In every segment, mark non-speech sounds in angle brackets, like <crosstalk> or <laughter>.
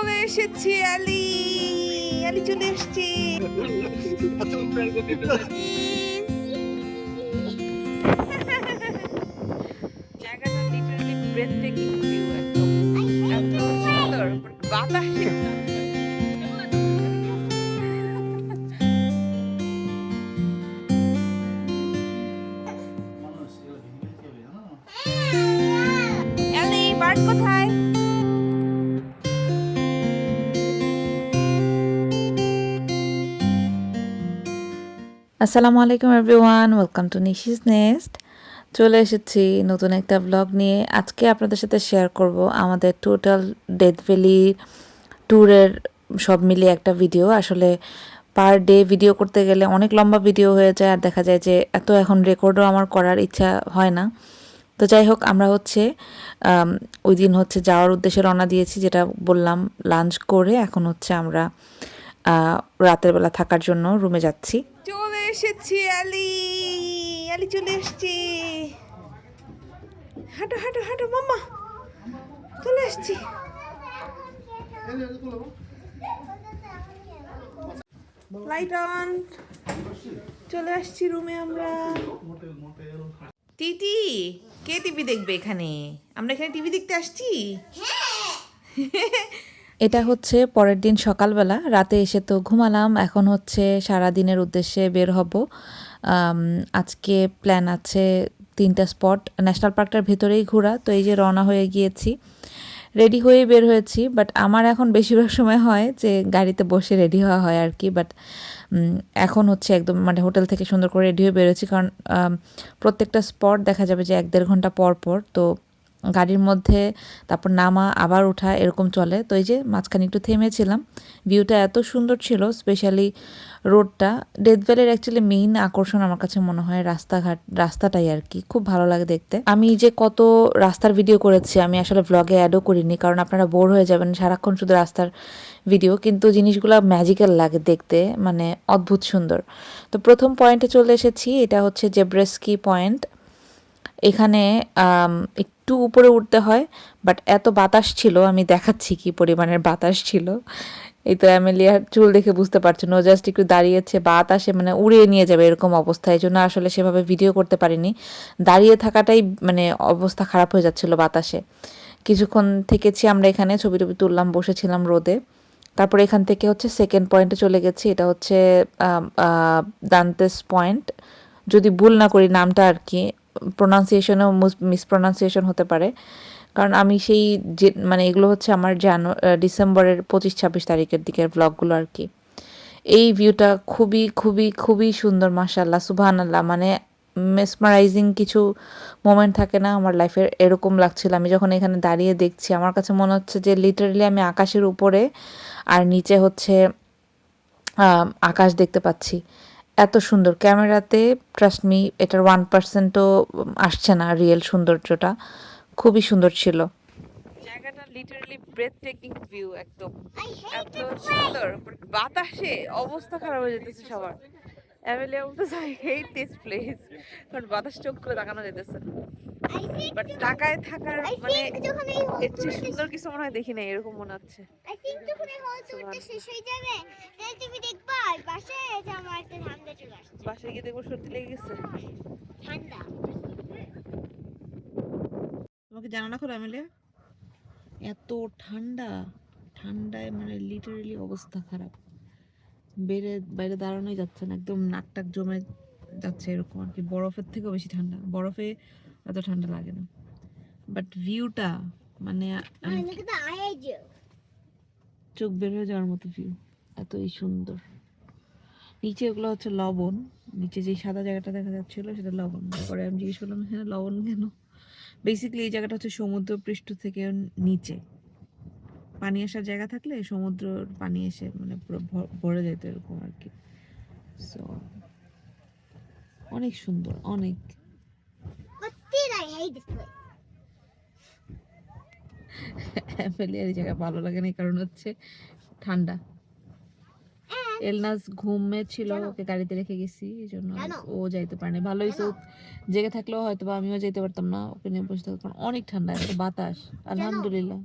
চলে এসেছি আলি আলি চলে এসেছি। <laughs> আসসালামু আলাইকুম everyone, welcome to Nishi's nest. চলে এসেছি নতুন একটা ব্লগ নিয়ে। আজকে আপনাদের সাথে শেয়ার করব আমাদের টোটাল ডেথ ভ্যালি ট্যুরের সব মিলিয়ে একটা ভিডিও আসলে পার ডে ভিডিও করতে গেলে অনেক লম্বা ভিডিও হয়ে যায় আর দেখা যায় যে এত এখন রেকর্ডও আমার করার ইচ্ছা হয় না। তো যাই হোক, আমরা হচ্ছে ওই দিন হচ্ছে যাওয়ার উদ্দেশ্যে রওনা দিয়েছি, যেটা বললাম লাঞ্চ করে। এখন হচ্ছে আমরা রাতের বেলা থাকার জন্য রুমে যাচ্ছি। এসেছি আলি। আলি চলে এসেছি। হাঁটো হাঁটো হাঁটো মাম্মা। চলে এসেছি। লাইট অন চলে আসছি রুমে আমরা। টিটি কে টিভি দেখবে এখানে? আমরা এখানে টিভি দেখতে আসছি? <laughs> এটা হচ্ছে পরের দিন সকালবেলা। রাতে এসে তো ঘুমালাম। এখন হচ্ছে সারা দিনের উদ্দেশ্যে বের হব। আজকে প্ল্যান আছে তিনটা স্পট ন্যাশনাল পার্কটার ভেতরেই ঘোরা। তো এই যে রওনা হয়ে গিয়েছি। রেডি হয়ে বের হয়েছি। বাট আমার এখন বেশিরভাগ সময় হয় যে গাড়িতে বসে রেডি হওয়া হয় আর কি। বাট এখন হচ্ছে একদম মানে হোটেল থেকে সুন্দর করে রেডি হয়ে বেরোচ্ছি। কারণ প্রত্যেকটা স্পট দেখা যাবে যে এক দেড় ঘণ্টা পর পর। তো গাড়ির মধ্যে, তারপর নামা, আবার ওঠা, এরকম চলে। তো এই যে মাঝখানে একটু থেমেছিলাম, ভিউটা এত সুন্দর ছিল স্পেশালি রোডটা। ডেথ ভ্যালির অ্যাকচুয়ালি মেইন আকর্ষণ আমার কাছে মনে হয় রাস্তাঘাট, রাস্তাটাই আর কি। খুব ভালো লাগে দেখতে। আমি যে কত রাস্তার ভিডিও করেছি, আমি আসলে ব্লগে অ্যাডও করিনি, কারণ আপনারা বোর হয়ে যাবেন সারাক্ষণ শুধু রাস্তার ভিডিও কিন্তু জিনিসগুলো ম্যাজিক্যাল লাগে দেখতে মানে অদ্ভুত সুন্দর। তো প্রথম পয়েন্টে চলে এসেছি, এটা হচ্ছে জেব্রেস্কি পয়েন্ট এখানে একটু উপরে উঠতে হয় বাট এত বাতাস ছিল, আমি দেখাচ্ছি কি পরিমাণের বাতাস ছিল। এই তো অ্যামেলিয়ার চুল দেখে বুঝতে পারছেন ও জাস্ট একটু দাঁড়িয়েছে, বাতাসে মানে উড়িয়ে নিয়ে যাবে এরকম অবস্থা, এই জন্য আসলে সেভাবে ভিডিও করতে পারিনি। দাঁড়িয়ে থাকাটাই মানে অবস্থা খারাপ হয়ে যাচ্ছিল বাতাসে। কিছুক্ষণ থেকেছি আমরা এখানে ছবি টবি তুললাম, বসেছিলাম রোদে। তারপর এখান থেকে হচ্ছে সেকেন্ড পয়েন্টে চলে গেছি, এটা হচ্ছে দান্তেস পয়েন্ট যদি ভুল না করি নামটা আর কি প্রোনাউন্সিয়েশনও মিসপ্রোনাউন্সিয়েশন হতে পারে। কারণ আমি সেই যে মানে এগুলো হচ্ছে আমার জানু ডিসেম্বরের পঁচিশ, ছাব্বিশ তারিখের দিকের ব্লগগুলো আর কি। এই ভিউটা খুবই খুবই খুবই সুন্দর মাসাল্লাহ সুবহান আল্লাহ মানে মেসমারাইজিং কিছু মোমেন্ট থাকে না আমার লাইফের এরকম লাগছিল। আমি যখন এখানে দাঁড়িয়ে দেখছি, আমার কাছে মনে হচ্ছে যে লিটারালি আমি আকাশের উপরে আর নিচে হচ্ছে আকাশ দেখতে পাচ্ছি। এত সুন্দর। ক্যামেরাতে ট্রাস্ট মি এটার ওয়ান পার্সেন্টও আসছে না রিয়েল সৌন্দর্যটা। খুবই সুন্দর ছিল। জায়গাটা লিটারালি ব্রেথ টেকিং ভিউ একদম এত সুন্দর। বাতাসে অবস্থা খারাপ হয়ে যেতেছে সবার। অ্যাভেলিয়া বলতেছে আই হেট দিস প্লেস কারণ বাতাস চোখ করে তাকানো যেতেছে বাট টাকায় থাকার মানে এর চেয়ে সুন্দর কিছু মনে হয় দেখি না এরকম মনে হচ্ছে। আসছে। বাসায় গিয়ে দেখব সর্দি লেগে গেছে। ঠান্ডা তোমাকে জানা না করে অ্যামেলিয়া এত ঠান্ডা। ঠান্ডায় মানে লিটারালি অবস্থা খারাপ। বেড়ে বাইরে দাঁড়ানোই যাচ্ছে না একদম নাক টাক জমে যাচ্ছে এরকম আর কি। বরফের থেকেও বেশি ঠান্ডা। বরফে এত ঠান্ডা লাগে না। বাট ভিউটা মানে চোখ বের হয়ে যাওয়ার মতো ভিউ এতই সুন্দর। নিচে ওগুলো হচ্ছে লবণ। নিচে যে সাদা জায়গাটা দেখা যাচ্ছিল সেটা লবণ। পরে আমি জিজ্ঞেস করলাম হ্যাঁ লবণ কেন? বেসিক্যালি এই জায়গাটা হচ্ছে সমুদ্র পৃষ্ঠ থেকে নিচে। পানি আসার জায়গা থাকলে সমুদ্রর পানি এসে মানে পুরো ভরে যেত এরকম আর কি। সো অনেক সুন্দর, অনেক। জায়গা ভালো লাগে না কারণ হচ্ছে ঠান্ডা। এলনাস ঘুমে ছিল ওকে গাড়িতে রেখে গেছি এই জন্য ও যাইতে পারেনি। ভালো হয়েছে জেগে থাকলেও হয়তো বা আমিও যেতে পারতাম না ওকে নিয়ে বসে থাকতাম কারণ অনেক ঠান্ডা এত বাতাস আলহামদুলিল্লাহ।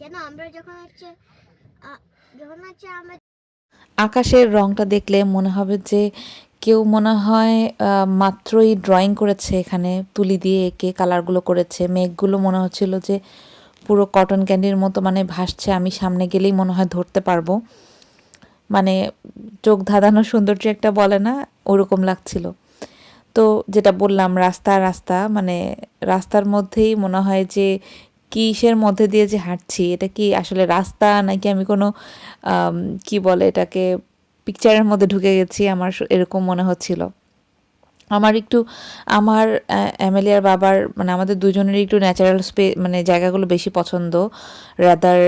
যেন আমরা যখন হচ্ছে যখন হচ্ছে আমরা আকাশের রংটা দেখলে মনে হবে যে কেউ মনে হয় আহ, মাত্রই ড্রয়িং করেছে এখানে তুলি দিয়ে এঁকে কালারগুলো করেছে। মেঘগুলো মনে হচ্ছিল যে পুরো কটন ক্যান্ডির মতো মানে ভাসছে, আমি সামনে গেলেই মনে হয় ধরতে পারব। মানে চোখ ধাঁধানো সৌন্দর্য একটা বলে না, ওরকম লাগছিল। তো যেটা বললাম, রাস্তা রাস্তা মানে রাস্তার মধ্যেই মনে হয় যে কিসের মধ্যে দিয়ে যে হাঁটছি, এটা কি আসলে রাস্তা নাকি আমি কোনো কি বলে এটাকে পিকচারের মধ্যে ঢুকে গেছি, আমার এরকম মনে হচ্ছিল। আমার একটু, আমার এমএলএর বাবার মানে আমাদের দুজনের একটু ন্যাচারাল স্পে মানে জায়গাগুলো বেশি পছন্দ রাদার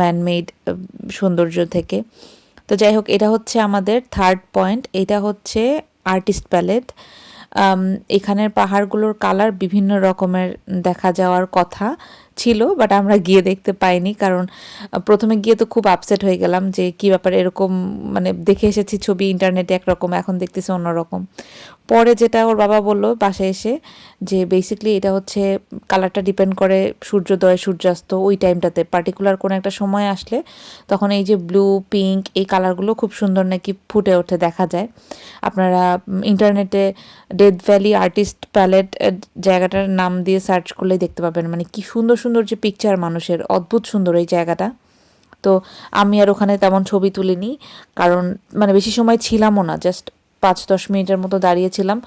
ম্যানমেড সৌন্দর্য থেকে। তো যাই হোক, এটা হচ্ছে আমাদের থার্ড পয়েন্ট এটা হচ্ছে আর্টিস্ট প্যালেট এখানের পাহাড়গুলোর কালার বিভিন্ন রকমের দেখা যাওয়ার কথা। ছিল বাট আমরা গিয়ে দেখতে পাইনি, কারণ প্রথমে গিয়ে তো খুব আপসেট হয়ে গেলাম যে কি ব্যাপার এরকম মানে দেখে এসেছি ছবি ইন্টারনেটে একরকম, এখন দেখতেছি অন্যরকম। পরে যেটা ওর বাবা বলল বাসায় এসে, যে বেসিকলি এটা হচ্ছে কালারটা ডিপেন্ড করে সূর্যোদয় সূর্যাস্ত, ওই টাইমটাতে পার্টিকুলার কোনো একটা সময় আসলে তখন এই যে ব্লু পিঙ্ক এই কালারগুলো খুব সুন্দর নাকি ফুটে ওঠে দেখা যায়। আপনারা ইন্টারনেটে ডেথ ভ্যালি আর্টিস্ট প্যালেট জায়গাটার নাম দিয়ে সার্চ করলেই দেখতে পাবেন। মানে কি সুন্দর সুন্দর যে পিকচার মানুষের, অদ্ভুত সুন্দর এই জায়গাটা। তো আমি আর ওখানে তেমন ছবি তুলিনি, কারণ মানে বেশি সময় ছিলামও না জাস্ট পাঁচ দশ মিনিটের মতো দাঁড়িয়েছিলাম।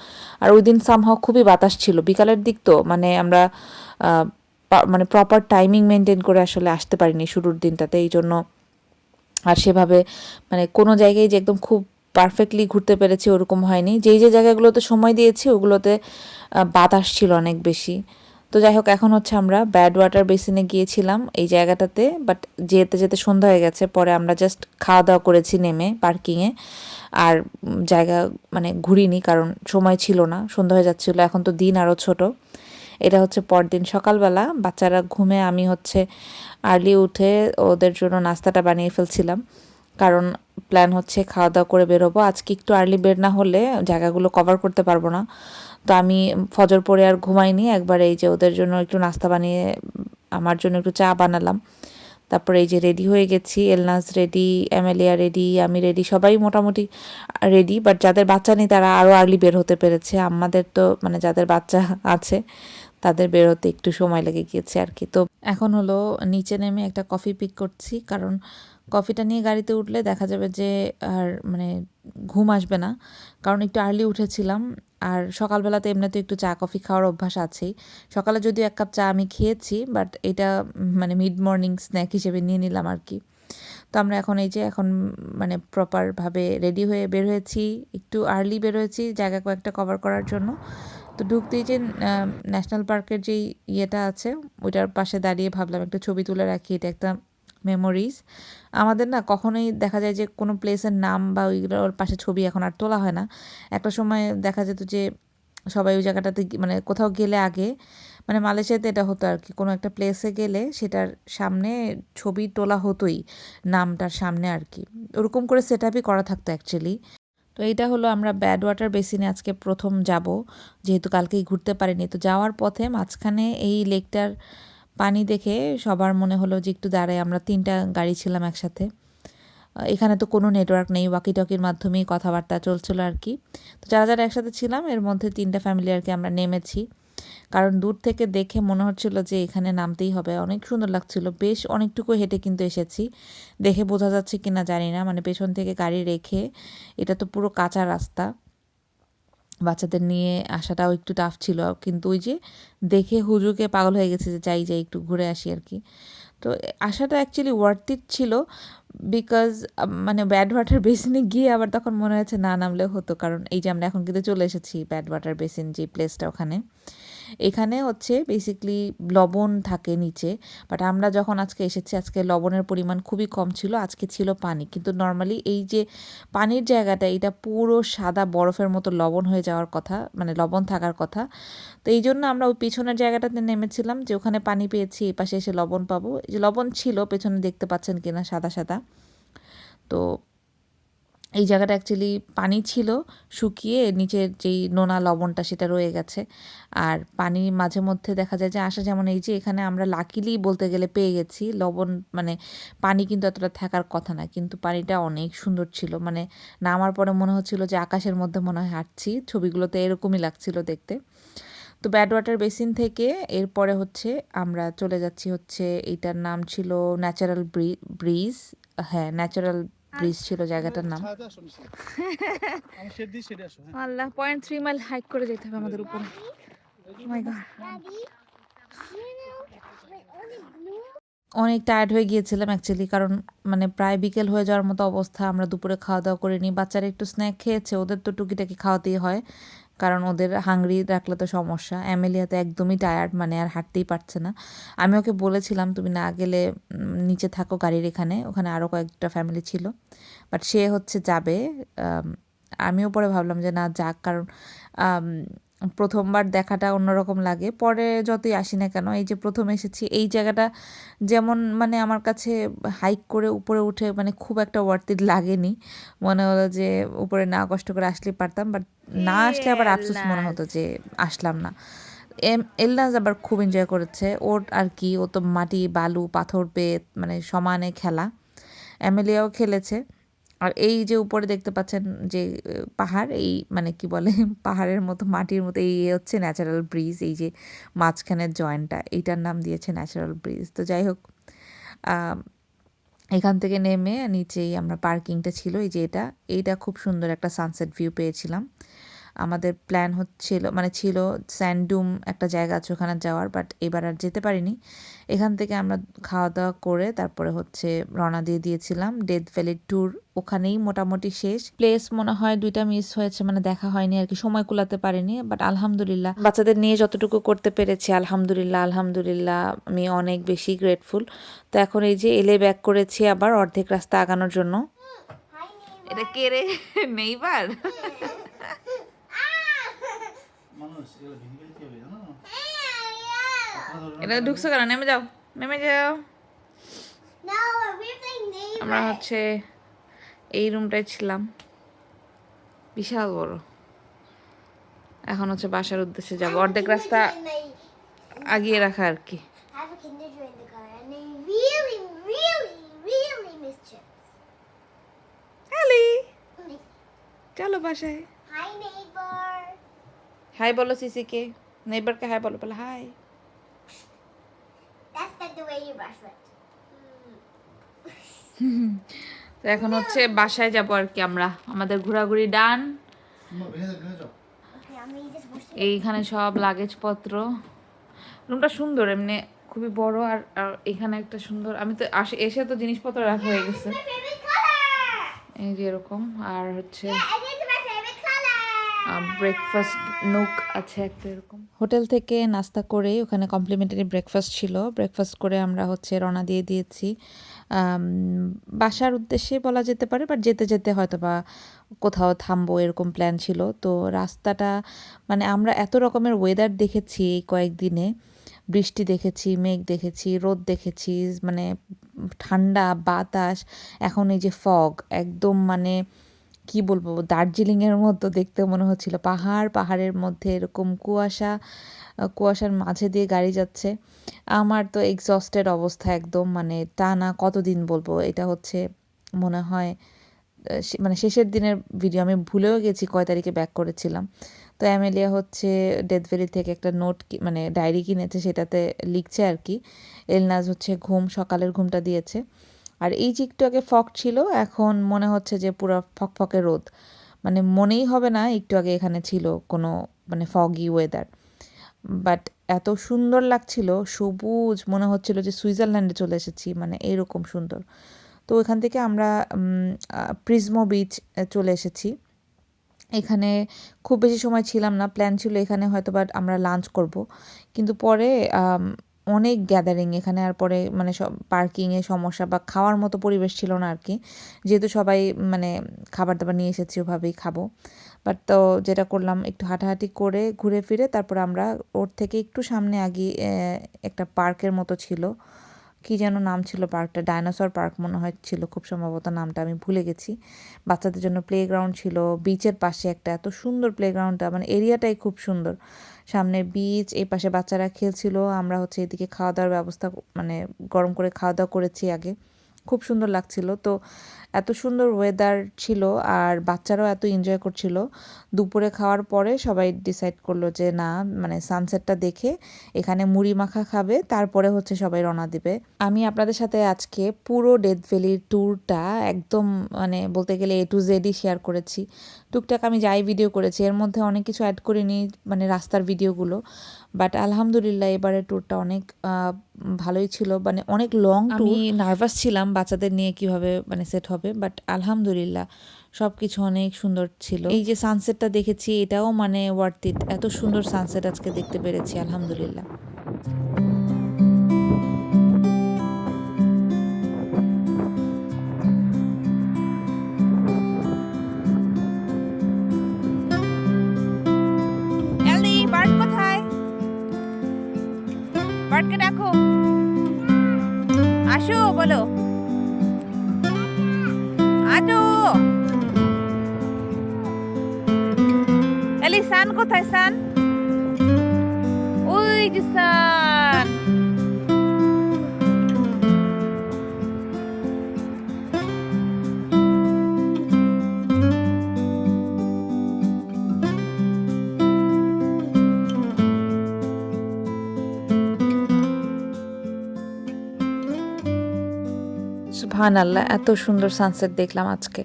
আর ওই দিন সামহাও খুবই বাতাস ছিল। বিকালের দিক তো মানে আমরা মানে প্রপার টাইমিং মেনটেন করে আসলে আসতে পারিনি শুরুর দিনটাতে, এই জন্য আর সেভাবে মানে কোনো জায়গায় যে একদম খুব পারফেক্টলি ঘুরতে পেরেছি ওরকম হয়নি। যেই যে জায়গাগুলোতে সময় দিয়েছি, ওগুলোতে বাতাস ছিল অনেক বেশি। তো যাই হোক, এখন হচ্ছে আমরা ব্যাড ওয়াটার বেসিনে গিয়েছিলাম এই জায়গাটাতে বাট যেতে যেতে সন্ধ্যা হয়ে গেছে, পরে আমরা জাস্ট খাওয়া দাওয়া করেছি নেমে পার্কিংয়ে আর জায়গা মানে ঘুরিনি কারণ সময় ছিল না, সন্ধ্যা হয়ে যাচ্ছিল, এখন তো দিন আরও ছোট। এটা হচ্ছে পরদিন সকালবেলা, বাচ্চারা ঘুমে আমি হচ্ছে আর্লি উঠে ওদের জন্য নাস্তাটা বানিয়ে ফেলছিলাম, কারণ প্ল্যান হচ্ছে খাওয়া দাওয়া করে বেরোবো। আজকে একটু আর্লি বের না হলে জায়গাগুলো কভার করতে পারব না। তো আমি ফজর পরে আর ঘুমাইনি। একবার এই যে ওদের জন্য একটু নাস্তা বানিয়ে, আমার জন্য একটু চা বানালাম। তারপরে এই যে রেডি হয়ে গেছি, এলনাস রেডি এমএলএয়া রেডি আমি রেডি সবাই মোটামুটি রেডি বাট যাদের বাচ্চা নেই তারা আরও আর্লি বের হতে পেরেছে। আমাদের তো মানে যাদের বাচ্চা আছে, তাদের বের হতে একটু সময় লেগে গিয়েছে আর কি। তো এখন হলো নিচে নেমে একটা কফি পিক করছি, কারণ কফিটা নিয়ে গাড়িতে উঠলে দেখা যাবে যে আর মানে ঘুম আসবে না। কারণ একটু আর্লি উঠেছিলাম আর সকালবেলাতে এমনিতে একটু চা, কফি খাওয়ার অভ্যাস আছেই। সকালে যদিও এক কাপ চা আমি খেয়েছি বাট এটা মানে মিড মর্নিং স্ন্যাক হিসেবে নিয়ে নিলাম আর কি। তো আমরা এখন এই যে এখন মানে প্রপারভাবে রেডি হয়ে বের হয়েছি, একটু আর্লি বের হয়েছি জায়গা কয়েকটা কভার করার জন্য। তো ঢুকতেই যে ন্যাশনাল পার্কের যেই ইয়েটা আছে, ওইটার পাশে দাঁড়িয়ে ভাবলাম একটা ছবি তুলে রাখি, এটা একটা মেমোরিজ আমাদের না কখনোই দেখা যায় যে কোনো প্লেসের নাম বা ওইগুলোর পাশে ছবি এখন আর তোলা হয় না। একটা সময় দেখা যেত যে সবাই ওই জায়গাটাতে মানে কোথাও গেলে আগে মানে মালয়েশিয়াতে এটা হতো আর কি, কোনো একটা প্লেসে গেলে সেটার সামনে ছবি তোলা হতোই, নামটার সামনে আর কি। ওরকম করে সেট আপই করা থাকতো অ্যাকচুয়ালি তো এইটা হলো আমরা ব্যাড ওয়াটার বেসিনে আজকে প্রথম যাব, যেহেতু কালকেই ঘুরতে পারিনি। তো যাওয়ার পথে মাঝখানে এই লেকটার পানি দেখে সবার মনে হলো যে একটু দাঁড়ায়, আমরা তিনটা গাড়ি ছিলাম একসাথে। এখানে তো কোনো নেটওয়ার্ক নেই ওয়াকি টকির মাধ্যমেই কথাবার্তা চলছিল আর কি। তো যারা যারা একসাথে ছিলাম, এর মধ্যে তিনটা ফ্যামিলি আর কি আমরা নেমেছি। কারণ দূর থেকে দেখে মনে হচ্ছিল যে এখানে নামতেই হবে। অনেক সুন্দর লাগছিল, বেশ অনেকটুকু হেঁটে কিন্তু এসেছি। দেখে বোঝা যাচ্ছে কিনা জানি না মানে পেছন থেকে গাড়ি রেখে, এটা তো পুরো কাঁচা রাস্তা। বাচ্চাদের নিয়ে আসাটাও একটু টাফ ছিল। কিন্তু ওই যে দেখে হুজুকে পাগল হয়ে গেছে যে যাই যাই, একটু ঘুরে আসি আর কি। তো আসাটা অ্যাকচুয়ালি ওয়ার্থ ইট ছিল বিকজ মানে ব্যাড ওয়াটার বেসিনে গিয়ে আবার তখন মনে হয়েছে না নামলে হতো। কারণ এই যে আমরা এখন কিন্তু চলে এসেছি ব্যাড ওয়াটার বেসিন যে প্লেসটা ওখানে। এখানে হচ্ছে বেসিকলি লবণ থাকে নিচে বাট আমরা যখন আজকে এসেছি, আজকে লবণের পরিমাণ খুবই কম ছিল, আজকে ছিল পানি। কিন্তু নর্মালি এই যে পানির জায়গাটা, এটা পুরো সাদা বরফের মতো লবণ হয়ে যাওয়ার কথা মানে লবণ থাকার কথা। তো এই জন্য আমরা ওই পিছনের জায়গাটাতে নেমেছিলাম, যে ওখানে পানি পেয়েছি, এই পাশে এসে লবণ পাবো। এই যে লবণ ছিল, পেছনে দেখতে পাচ্ছেন কিনা সাদা সাদা। তো এই জায়গাটা অ্যাকচুয়ালি পানি ছিল শুকিয়ে নিচের যেই নোনা লবণটা সেটা রয়ে গেছে। আর পানি মাঝে মধ্যে দেখা যায় যে আসা যেমন এই যে এখানে আমরা লাকিলি বলতে গেলে পেয়ে গেছি। লবণ মানে পানি কিন্তু এতটা থাকার কথা না, কিন্তু পানিটা অনেক সুন্দর ছিল। মানে নামার পরে মনে হচ্ছিল যে আকাশের মধ্যে মনে হয় হাঁটছি। ছবিগুলোতে এরকমই লাগছিল দেখতে। তো ব্যাড ওয়াটার বেসিন থেকে এরপরে হচ্ছে আমরা চলে যাচ্ছি হচ্ছে, এইটার নাম ছিল ন্যাচারাল ব্রিজ হ্যাঁ ন্যাচারাল ব্রিজ ছিল জায়গাটার নাম। আল্লাহ পয়েন্ট থ্রি মাইল হাইক করে যেতে হবে আমাদের উপরে। Blue অনেক টায়ার্ড হয়ে গিয়েছিলাম অ্যাকচুয়ালি কারণ মানে প্রায় বিকেল হয়ে যাওয়ার মতো অবস্থা। আমরা দুপুরে খাওয়া দাওয়া করিনি বাচ্চারা একটু স্ন্যাক খেয়েছে ওদের তো টুকিটাকি খাওয়াতেই হয়। কারণ ওদের হাংরি রাখলে তো সমস্যা। অ্যামেলিয়া তো একদমই টায়ার্ড মানে আর হাঁটতেই পারছে না। আমি ওকে বলেছিলাম তুমি না গেলে নিচে থাকো গাড়ির এখানে। ওখানে আরও কয়েকটা ফ্যামিলি ছিল। বাট সে হচ্ছে যাবে আম, আমিও পরে ভাবলাম যে না যাক কারণ প্রথমবার দেখাটা অন্যরকম লাগে। পরে যতই আসি না কেন এই যে প্রথম এসেছি এই জায়গাটা যেমন মানে আমার কাছে হাইক করে উপরে উঠে মানে খুব একটা ওয়ার্থিট লাগেনি। মনে হলো যে উপরে না কষ্ট করে আসলে পারতাম বাট না আসলে আবার আফসোস মনে হতো যে আসলাম না। এম এলনাজ আবার খুব এনজয় করেছে। ওর আর কি ও তো মাটি বালু পাথর পেয়ে মানে সমানে খেলা। অ্যামেলিয়াও খেলেছে। আর এই যে উপরে দেখতে পাচ্ছেন যে পাহাড়, এই মানে কি বলে, <laughs> পাহাড়ের মতো, মাটির মতো, এই হচ্ছে ন্যাচারাল ব্রিজ এই যে মাঝখানের জয়েন্টটা, এইটার নাম দিয়েছে ন্যাচারাল ব্রিজ তো যাই হোক এখান থেকে নেমে নিচেই আমরা পার্কিংটা ছিল, এই যে এটা, এইটা খুব সুন্দর একটা সানসেট ভিউ পেয়েছিলাম। আমাদের প্ল্যান হচ্ছিল মানে ছিল স্যান্ডুম একটা জায়গা আছে ওখানে যাওয়ার বাট এবার আর যেতে পারিনি। এখান থেকে আমরা খাওয়া দাওয়া করে তারপরে হচ্ছে রওনা দিয়ে দিয়েছিলাম ডেথ ভ্যালির ট্যুর ওখানেই মোটামুটি শেষ। প্লেস মনে হয় দুইটা মিস হয়েছে মানে দেখা হয়নি আর কি, সময় কুলাতে পারিনি বাট আলহামদুলিল্লাহ। বাচ্চাদের নিয়ে যতটুকু করতে পেরেছি, আলহামদুলিল্লাহ আলহামদুলিল্লাহ, আমি অনেক বেশি গ্রেটফুল তো এখন এই যে এলে ব্যাক করেছি আবার অর্ধেক রাস্তা আগানোর জন্য। এটা কে রে? নেইবার মানুষ এগুলো ভেঙে গেলে কি হবে জানো Yeah, yeah. এটা ঢুকছো কেন? নেমে যাও নেমে যাও। আমরা হচ্ছে এই রুমটাই ছিলাম। বিশাল বড়। এখন হচ্ছে বাসার উদ্দেশ্যে যাব। অর্ধেক রাস্তা আগিয়ে রাখা আর কি। চলো বাসায়। হাই বলো সিসিকে নেইবারকে হাই বলো বলো hi That's not the way you brush it. <laughs> তো এখন হচ্ছে বাসায় যাব আর কি আমরা। আমাদের ঘোরাঘুরি ডান. এইখানে সব লাগেজপত্র। রুমটা সুন্দর এমনি খুবই বড় আর এখানে একটা সুন্দর। আমি তো আসে এসে তো জিনিসপত্র রাখা হয়ে গেছে. এই যে এরকম আর হচ্ছে ব্রেকফাস্ট নুক আছে একটা এরকম। হোটেল থেকে নাস্তা করে ওখানে কমপ্লিমেন্টারি ব্রেকফাস্ট ছিল। ব্রেকফাস্ট করে আমরা হচ্ছে রওনা দিয়ে দিয়েছি। বাসার উদ্দেশ্যে বলা যেতে পারে বাট যেতে যেতে হয়তো বা কোথাও থামবো এরকম প্ল্যান ছিল। তো রাস্তাটা মানে আমরা এত রকমের ওয়েদার দেখেছি এই কয়েকদিনে। বৃষ্টি দেখেছি, মেঘ দেখেছি, রোদ দেখেছি মানে ঠান্ডা, বাতাস, এখন এই যে ফগ একদম মানে কি বলব, দার্জিলিংয়ের মতো দেখতে মনে হচ্ছিল। পাহাড়, পাহাড়ের মধ্যে এরকম কুয়াশা কুয়াশার মাঝে দিয়ে গাড়ি যাচ্ছে। আমার তো এক্সস্টেড অবস্থা একদম মানে টানা কতদিন বলব, এটা হচ্ছে মনে হয় মানে শেষের দিনের ভিডিও আমি ভুলেও গেছি কয় তারিখে ব্যাক করেছিলাম। তো অ্যামেলিয়া হচ্ছে ডেথ ভ্যালি থেকে একটা নোট মানে ডায়েরি কিনেছে, সেটাতে লিখছে আর কি, এলনাজ হচ্ছে ঘুম, সকালের ঘুমটা দিয়েছে। আর এই যে একটু আগে ফক ছিল, এখন মনে হচ্ছে যে পুরো ফকফকে রোদ। মানে মনেই হবে না একটু আগে এখানে ছিল কোনো মানে ফগি ওয়েদার বাট এত সুন্দর লাগছিল, সবুজ, মনে হচ্ছিল যে সুইজারল্যান্ডে চলে এসেছি মানে এরকম সুন্দর। তো ওইখান থেকে আমরা প্রিজমো বিচ চলে এসেছি। এখানে খুব বেশি সময় ছিলাম না প্ল্যান ছিল এখানে হয়তো বা আমরা লাঞ্চ করব। কিন্তু পরে অনেক গ্যাদারিং এখানে, আর পরে মানে সব পার্কিংয়ে সমস্যা বা খাওয়ার মতো পরিবেশ ছিল না আর কি যেহেতু সবাই মানে খাবার দাবার নিয়ে এসেছি, ওভাবেই খাব। বাট তো যেটা করলাম, একটু হাঁটাহাঁটি করে ঘুরে ফিরে, তারপর আমরা ওর থেকে একটু সামনে আগিয়ে একটা পার্কের মতো ছিল। কি যেন নাম ছিল পার্কটা? ডাইনোসর পার্ক মনে হয় ছিল, খুব সম্ভবত নামটা আমি ভুলে গেছি। বাচ্চাদের জন্য প্লেগ্রাউন্ড ছিল বিচের পাশে একটা এত সুন্দর প্লেগ্রাউন্ডটা মানে এরিয়াটাই খুব সুন্দর। সামনে বিচ এই পাশে বাচ্চারা খেলছিল, আমরা হচ্ছে এদিকে খাওয়া দাওয়ার ব্যবস্থা মানে গরম করে খাওয়া দাওয়া করেছি আগে। খুব সুন্দর লাগছিল। তো এত সুন্দর ওয়েদার ছিল আর বাচ্চারাও এত এনজয় করছিল। দুপুরে খাওয়ার পরে সবাই ডিসাইড করল যে, না মানে সানসেটটা দেখে এখানে মুড়ি মাখা খাবে, তারপরে হচ্ছে সবাই রওনা দিবে। আমি আপনাদের সাথে আজকে পুরো ডেথ ভ্যালির ট্যুরটা একদম মানে বলতে গেলে এ টু জেডই শেয়ার করেছি। টুকটাক আমি যাই ভিডিও করেছি, এর মধ্যে অনেক কিছু অ্যাড করিনি মানে রাস্তার ভিডিওগুলো বাট আলহামদুলিল্লাহ এবারে ট্যুরটা অনেক ভালোই ছিল মানে অনেক লং আমি নার্ভাস ছিলাম বাচ্চাদের নিয়ে কীভাবে মানে সেট হবে। বাট আলহামদুলিল্লাহ সব কিছু অনেক সুন্দর ছিল। এই যে সানসেটটা দেখেছি, এটাও মানে ওয়ার্থ ইট এত সুন্দর সানসেট আজকে দেখতে পেরেছি, আলহামদুলিল্লাহ। আসো, বলো। আসো এলি সান কোথায় সান ওই যে সান সুবহান আল্লাহ এত সুন্দর সানসেট দেখলাম আজকে।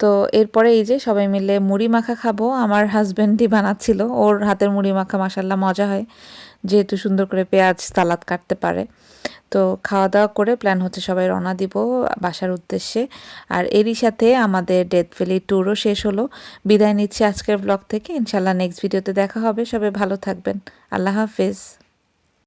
তো এরপরে এই যে সবাই মিলে মুড়ি মাখা খাব, আমার হাজব্যান্ডই বানাচ্ছিল, ওর হাতের মুড়ি মাখা মাসাল্লাহ মজা হয়, যেহেতু সুন্দর করে পেঁয়াজ সালাদ কাটতে পারে। তো খাওয়া দাওয়া করে প্ল্যান হচ্ছে সবাই রওনা দিব বাসার উদ্দেশ্যে। আর এরই সাথে আমাদের ডেথ ভ্যালি ট্যুরও শেষ হলো। বিদায় নিচ্ছি আজকের ব্লগ থেকে ইনশাল্লাহ নেক্সট ভিডিওতে দেখা হবে। সবাই ভালো থাকবেন। আল্লাহ হাফেজ।